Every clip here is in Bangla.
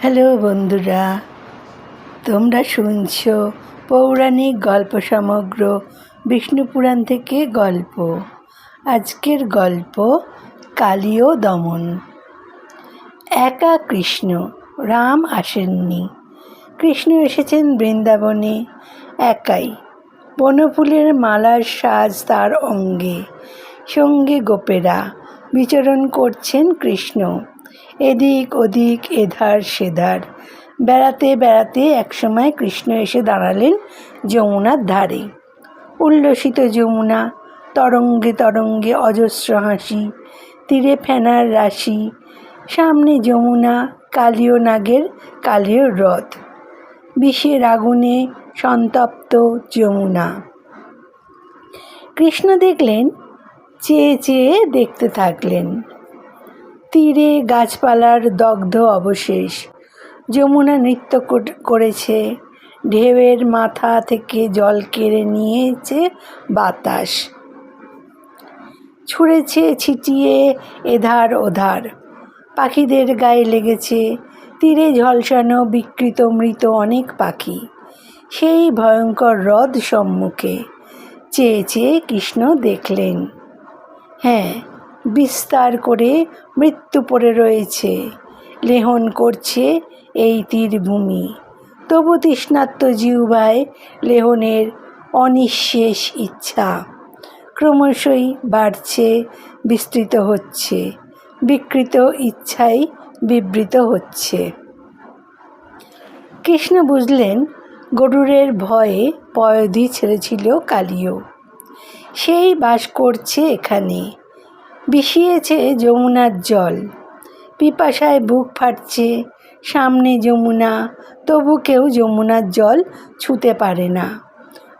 হ্যালো বন্ধুরা, তোমরা শুনছ পৌরাণিক গল্প সমগ্র বিষ্ণু পুরাণ থেকে গল্প। আজকের গল্প কালীয় দমন। একা কৃষ্ণ, রাম আসেননি। কৃষ্ণ এসেছেন বৃন্দাবনে, একাই। বনফুলের মালার সাজ তার অঙ্গে। সঙ্গে গোপেরা বিচরণ করছেন কৃষ্ণ। এদিক ওদিক, এধার সেধার। বেড়াতে বেড়াতে একসময় কৃষ্ণ এসে দাঁড়ালেন যমুনার ধারে। উল্লসিত যমুনা, তরঙ্গে তরঙ্গে অজস্র হাসি, তীরে ফেনার রাশি, সামনে যমুনা, কালীয় নাগের কালীয় রথ। বিষের আগুনে সন্তপ্ত যমুনা। কৃষ্ণ দেখলেন, চেয়ে চেয়ে দেখতে থাকলেন। তীরে গাছপালার দগ্ধ অবশেষ। যমুনা নৃত্য কর- করেছে। ঢেউয়ের মাথা থেকে জল কেড়ে নিয়েছে বাতাস। ছুঁড়েছে, ছিটিয়ে এধার ওধার। পাখিদের গায়ে লেগেছে। তীরে ঝলসানো বিকৃত মৃত অনেক পাখি। সেই ভয়ঙ্কর হ্রদ সম্মুখে। চেয়ে চেয়ে কৃষ্ণ দেখলেন। হ্যাঁ বিস্তার করে মৃত্যু পড়ে রয়েছে। লেহন করছে এই তীরভূমি। তবু তৃষ্ণাত্ম জিউভায় লেহনের অনিঃশেষ ইচ্ছা ক্রমশই বাড়ছে, বিস্তৃত হচ্ছে, বিকৃত ইচ্ছাই বিবৃত হচ্ছে। কৃষ্ণ বুঝলেন, গরুরের ভয়ে পয়ধি ছেড়েছিল কালিও। সেই বাস করছে এখানে। বিষিয়েছে যমুনার জল। পিপাসায় বুক ফাটছে, সামনে যমুনা, তবু কেউ যমুনার জল ছুতে পারে না।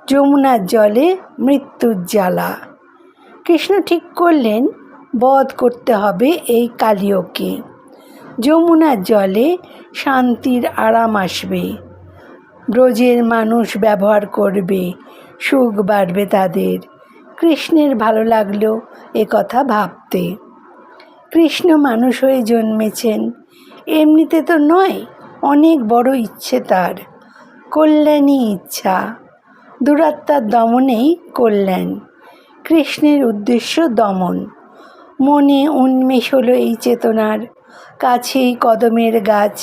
যমুনার জলে মৃত্যুর জ্বালা। কৃষ্ণ ঠিক করলেন, বধ করতে হবে এই কালিয়কে যমুনার জলে শান্তির আরাম আসবে। ব্রজের মানুষ ব্যবহার করবে, সুখ বাড়বে তাদের। কৃষ্ণের ভালো লাগল এ কথা ভাবতে। কৃষ্ণ মানুষ হয়ে জন্মেছেন, এমনিতে তো নয়, অনেক বড় ইচ্ছে তার, কল্যাণী ইচ্ছা। দুরাত্মার দমনেই কল্যাণ, কৃষ্ণের উদ্দেশ্য দমন। মনে উন্মেষ হলো এই চেতনার, কাছেই কদমের গাছ,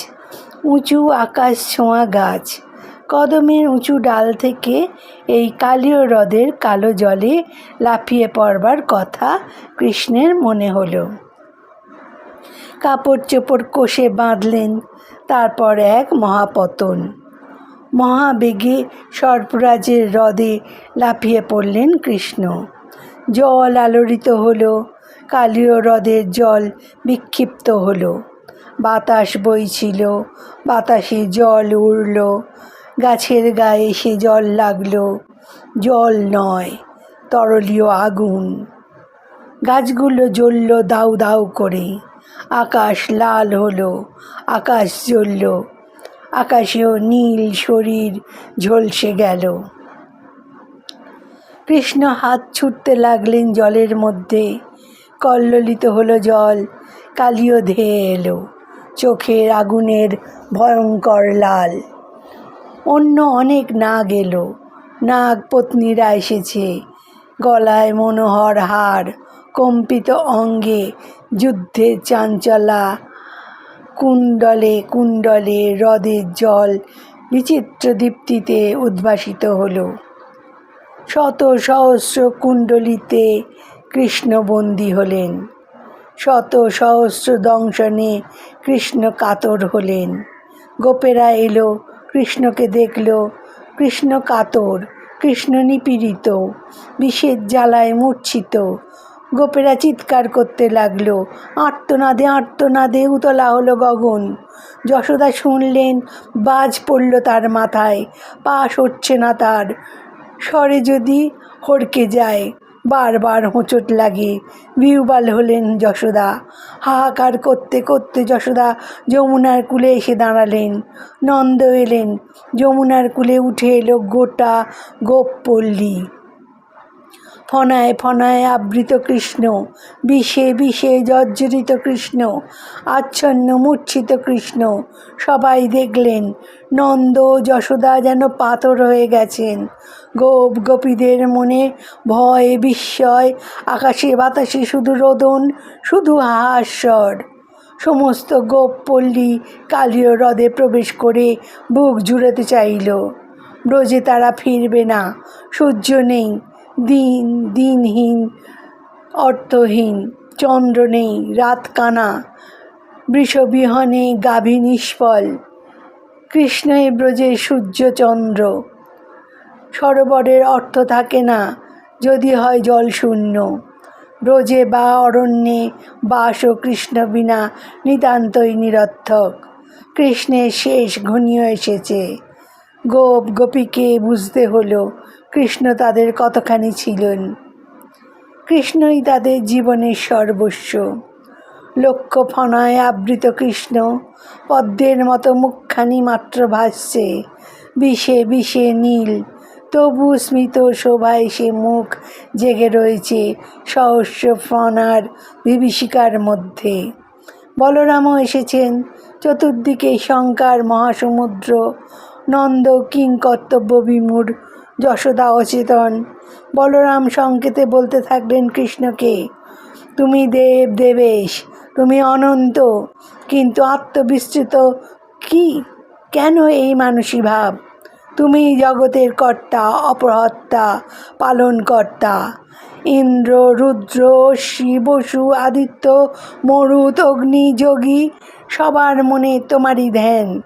উঁচু আকাশ ছোঁয়া গাছ। কদমের উঁচু ডাল থেকে এই কালীয় হ্রদের কালো জলে লাফিয়ে পড়বার কথা কৃষ্ণের মনে হলো। কাপড় চোপড় কষে বাঁধলেন তারপর এক মহাপতন। মহাবেগে সর্পরাজের হ্রদে লাফিয়ে পড়লেন কৃষ্ণ। জল আলোড়িত হলো, কালীয় হ্রদের জল বিক্ষিপ্ত হলো। বাতাস বইছিল, বাতাসে জল উড়ল গাছের গায়ে সে জল লাগল। জল নয়, তরলীয় আগুন। গাছগুলো জ্বলল দাউ দাউ করে। আকাশ লাল হলো, আকাশ জ্বলল। আকাশেও নীল শরীর ঝলসে গেল। কৃষ্ণ হাত ছুটতে লাগলেন জলের মধ্যে। কল্লোলিত হলো জল, কালিও ধেয়ে এলো। চোখের আগুনের ভয়ঙ্কর লাল। অন্য অনেক নাগ এলো। নাগ পত্নীরা এসেছে। গলায় মনোহর হার, কম্পিত অঙ্গে, যুদ্ধে চাঞ্চলা, কুণ্ডলে কুণ্ডলে হ্রদের জল, বিচিত্র দীপ্তিতে উদ্ভাসিত হলো। শত সহস্র কুণ্ডলিতে কৃষ্ণবন্দী হলেন। শত সহস্র দংশনে কৃষ্ণ কাতর হলেন। গোপেরা এলো কৃষ্ণকে দেখল, কৃষ্ণ কাতর, কৃষ্ণ নিপীড়িত, বিষের জ্বালায় মূর্ছিত। গোপেরা চিৎকার করতে লাগল, আর্তনাদে আর্তনাদে উতলা হলো গগন। যশোদা শুনলেন, বাজ পড়ল তার মাথায় পা সরছে না তার, স্বরে যদি হড়কে যায়। বারবার হোঁচট লাগে। বিউবাল হলেন যশোদা। হাহাকার করতে করতে যশোদা যমুনার কূলে এসে দাঁড়ালেন। নন্দ এলেন। যমুনার কূলে উঠে এলো গোটা গোপ পল্লী ফনায় ফনায় আবৃত কৃষ্ণ, বিষে বিষে জর্জরিত কৃষ্ণ, আচ্ছন্ন মূর্ছিত কৃষ্ণ, সবাই দেখলেন নন্দ যশোদা যেন পাথর হয়ে গেছেন। গোপ গোপীদের মনে ভয়, বিস্ময়, আকাশে বাতাসে শুধু রোদন, শুধু হাহাস্বর। সমস্ত গোপ পল্লী কালীয় হ্রদে প্রবেশ করে বুক জুড়াতে চাইল। ব্রজে তারা ফিরবে না, সূর্য নেই দিন, দিনহীন, অর্থহীন, চন্দ্র নেই, রাত কানা বৃষবিহনে গাভী নিষ্ফল কৃষ্ণই ব্রজে সূর্যচন্দ্র সরোবরের অর্থ থাকে না, যদি হয় জল শূন্য। ব্রজে বা অরণ্যে বাস ও কৃষ্ণ বিনা নিতান্তই নিরর্থক। কৃষ্ণের শেষ ঘনিয়ে এসেছে। গোপ গোপীকে বুঝতে হলো কৃষ্ণ তাদের কতখানি ছিলেন? কৃষ্ণই তাদের জীবনের সর্বস্ব। লক্ষ্য ফনায় আবৃত কৃষ্ণ পদ্মের মতো মুখখানি মাত্র ভাসছে। বিষে বিষে নীল, তবু স্মিত শোভায় সে মুখ জেগে রয়েছে সহস্র ফনার বিভীষিকার মধ্যে। বলরামও এসেছেন, চতুর্দিকে শঙ্কার মহাসমুদ্র, নন্দ কিং কর্তব্য বিমূঢ় যশোদা অচেতন। বলরাম সংকেতে বলতে থাকলেন কৃষ্ণকে, তুমি দেব দেবেশ, তুমি অনন্ত, কিন্তু আত্মবিস্তৃত কি? কেন এই মানসী ভাব? তুমি জগতের কর্তা, অপহর্তা, পালনকর্তা। ইন্দ্র, রুদ্র শিবসু আদিত্য, মরুত, অগ্নি, যোগী, সবার মনে তোমারই ধ্যান।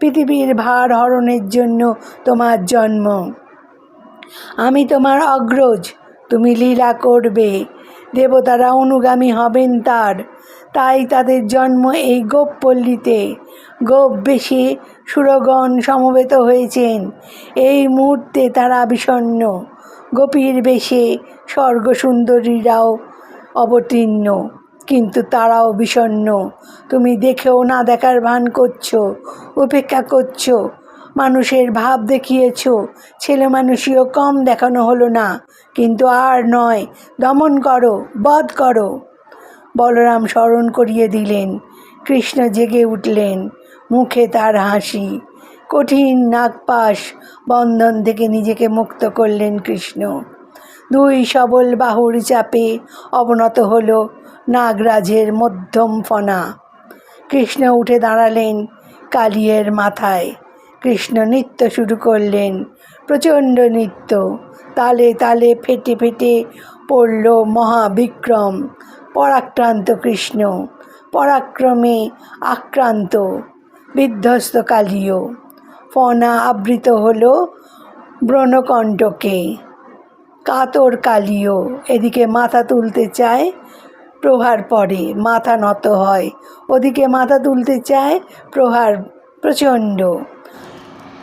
পৃথিবীর ভার হরণের জন্য তোমার জন্ম। আমি তোমার অগ্রজ, তুমি লীলা করবে। দেবতারা অনুগামী হবেন তার। তাই তাদের জন্ম এই গোপপল্লীতে গোপ বেশি সুরগণ সমবেত হয়েছেন। এই মুহূর্তে তারা বিষণ্ণ। গোপীর বেশে স্বর্গসুন্দরীরাও অবতীর্ণ। কিন্তু তারাও বিষণ্ণ। তুমি দেখেও না দেখার ভান করছ, উপেক্ষা করছ। মানুষের ভাব দেখিয়েছ। ছেলে মানুষীয় কম দেখানো হলো না, কিন্তু আর নয়, দমন করো, বধ করো। বলরাম স্মরণ করিয়ে দিলেন। কৃষ্ণ জেগে উঠলেন, মুখে তার হাসি। কঠিন নাগপাশ বন্ধন থেকে নিজেকে মুক্ত করলেন কৃষ্ণ। দুই সবল বাহুর চাপে অবনত হল নাগরাজের মধ্যম ফনা। কৃষ্ণ উঠে দাঁড়ালেন কালিয়ের মাথায়। কৃষ্ণ নৃত্য শুরু করলেন। প্রচণ্ড নৃত্য। তালে তালে ফেটে ফেটে পড়ল মহাবিক্রম, পরাক্রান্ত কৃষ্ণ। পরাক্রমে আক্রান্ত, বিধ্বস্ত কালীয়। ফনা আবৃত হল ব্রণকণ্ঠকে। কাতর কালীয়, এদিকে মাথা তুলতে চায় প্রহার পরে, মাথা নত হয়। ওদিকে মাথা তুলতে চায় প্রহার প্রচণ্ড।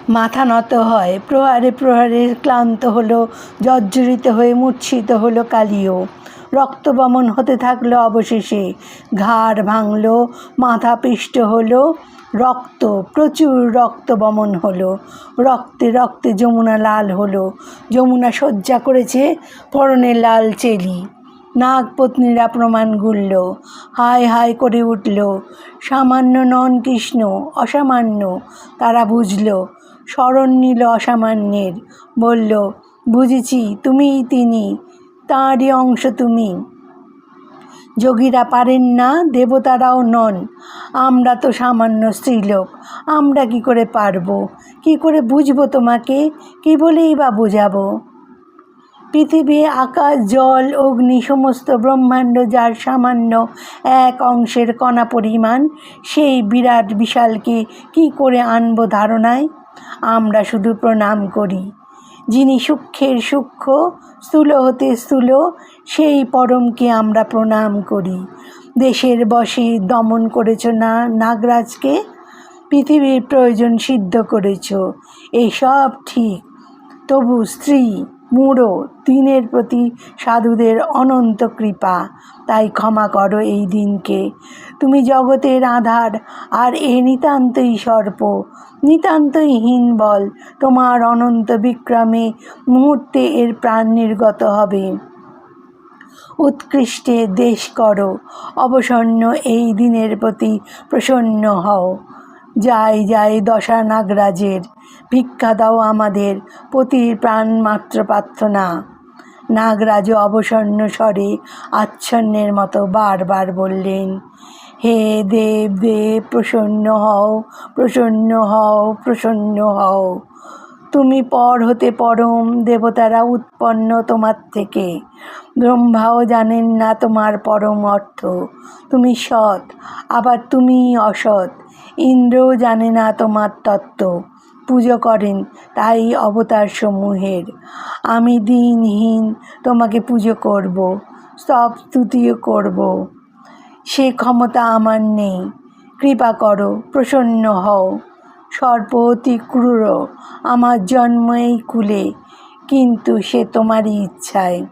মাথা নত হয়, প্রহারে প্রহারে ক্লান্ত হলো, জর্জরিত হয়ে মূর্ছিত হলো কালীয় রক্তবমন হতে থাকল অবশেষে, ঘাড় ভাঙলো, মাথা পিষ্ট হলো, রক্ত, প্রচুর রক্ত বমন হলো। রক্তে রক্তে যমুনা লাল হলো, যমুনা শয্যা করেছে পরনে লাল চেলি। নাগপত্নীরা প্রমাণ গুলল, হায় হায় করে উঠল, সামান্য নন কৃষ্ণ, অসামান্য, তারা বুঝল স্মরণ নিল অসামান্যের, বলল, বুঝেছি, তুমিই তিনি, তাঁরই অংশ তুমি। যোগীরা পারেন না, দেবতারাও নন। আমরা তো সামান্য স্ত্রীলোক, আমরা কি করে পারব? কি করে বুঝব তোমাকে? কি বলেই বা বোঝাবো? পৃথিবী, আকাশ, জল, অগ্নি, সমস্ত ব্রহ্মাণ্ড যার সামান্য এক অংশের কণা পরিমাণ, সেই বিরাট বিশালকে কি করে আনব ধারণায়? আমরা শুধু প্রণাম করি। যিনি সূক্ষ্মের সূক্ষ্ম স্থূল হতে স্থূল, সেই পরমকে আমরা প্রণাম করি। দেশের বসে দমন করেছ না নাগরাজকে? পৃথিবীর প্রয়োজন সিদ্ধ করেছ। এসব ঠিক। তবু স্ত্রী মূঢ় দিনের প্রতি সাধুদের অনন্ত কৃপা। তাই ক্ষমা করো এই দিনকে। তুমি জগতের আধার, আর এ নিতান্তই সর্প। নিতান্তই হীন বল, তোমার অনন্ত বিক্রমে মুহূর্তে এর প্রাণ নির্গত হবে। উৎকৃষ্টে দেশ করো, অবসন্ন এই দিনের প্রতি প্রসন্ন হও। যাই যাই দশা নাগরাজের। ভিক্ষা দাও আমাদের প্রতি প্রাণ মাত্র প্রার্থনা। নাগরাজ অবসন্ন স্বরে আচ্ছন্নের মতো বারবার বললেন, হে দেব দেব প্রসন্ন হও প্রসন্ন হও প্রসন্ন হও। তুমি পর হতে পরম দেবতারা উৎপন্ন তোমার থেকে। ব্রহ্মাও জানেন না তোমার পরম অর্থ। তুমি সৎ, আবার তুমি অসৎ। ইন্দ্রও জানে না তোমার তত্ত্ব। পুজো করেন তাই অবতার সমূহের। আমি দিনহীন তোমাকে পুজো করব, সব স্তুতিও করব। সে ক্ষমতা আমার নেই, কৃপা করো, প্রসন্ন হও। সর্প অতি ক্রূর, আমার জন্ম এই কুলে, কিন্তু সে তোমারই ইচ্ছায়।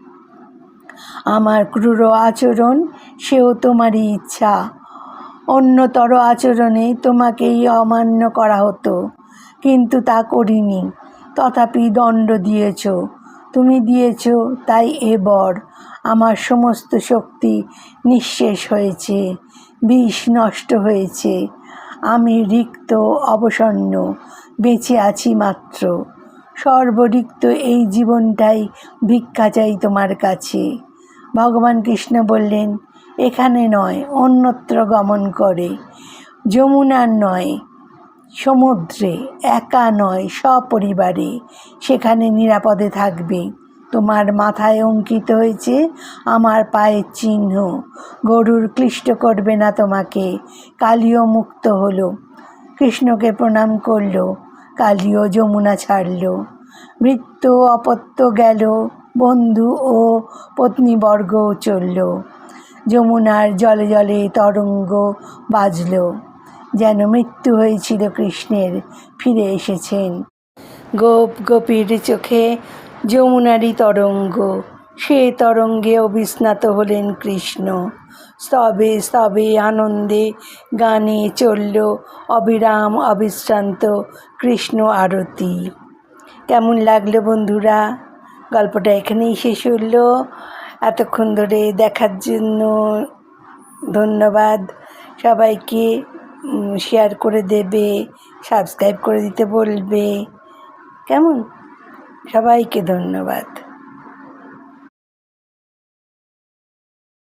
আমার ক্রূর আচরণ, সেও তোমারই ইচ্ছা। অন্যতর আচরণে তোমাকেই অমান্য করা হতো, কিন্তু তা করিনি। তথাপি দণ্ড দিয়েছ। তুমি দিয়েছ, তাই এ বর। আমার সমস্ত শক্তি নিঃশেষ হয়েছে, বিষ নষ্ট হয়েছে। আমি রিক্ত, অবসন্ন, বেঁচে আছি মাত্র। সর্বরিক্ত এই জীবনটাই ভিক্ষা চাই তোমার কাছে। ভগবান কৃষ্ণ বললেন এখানে নয়, অন্যত্র গমন করে। যমুনার নয়, সমুদ্রে, একা নয়, সপরিবারে। সেখানে নিরাপদে থাকবে। তোমার মাথায় অঙ্কিত হয়েছে, আমার পায়ের চিহ্ন। গরুর ক্লিষ্ট করবে না তোমাকে, কালিও মুক্ত হলো। কৃষ্ণকে প্রণাম করল, কালিও যমুনা ছাড়ল। মৃত্যু অপত্য গেল, বন্ধু ও পত্নীবর্গও চলল। যমুনার জলে জলে তরঙ্গ বাজল, যেন মৃত্যু হয়েছিল কৃষ্ণের, ফিরে এসেছেন। গোপ গোপীর চোখে যমুনারই তরঙ্গ, সে তরঙ্গে অবিস্নাত হলেন কৃষ্ণ। স্তবে স্তবে আনন্দে গানে চলল অবিরাম অবিশ্রান্ত কৃষ্ণ আরতি। কেমন লাগল বন্ধুরা? গল্পটা এখানেই শেষ হলো। এতক্ষণ ধরে দেখার জন্য ধন্যবাদ। সবাইকে শেয়ার করে দেবে সাবস্ক্রাইব করে দিতে বলবে। কেমন? সবাইকে ধন্যবাদ।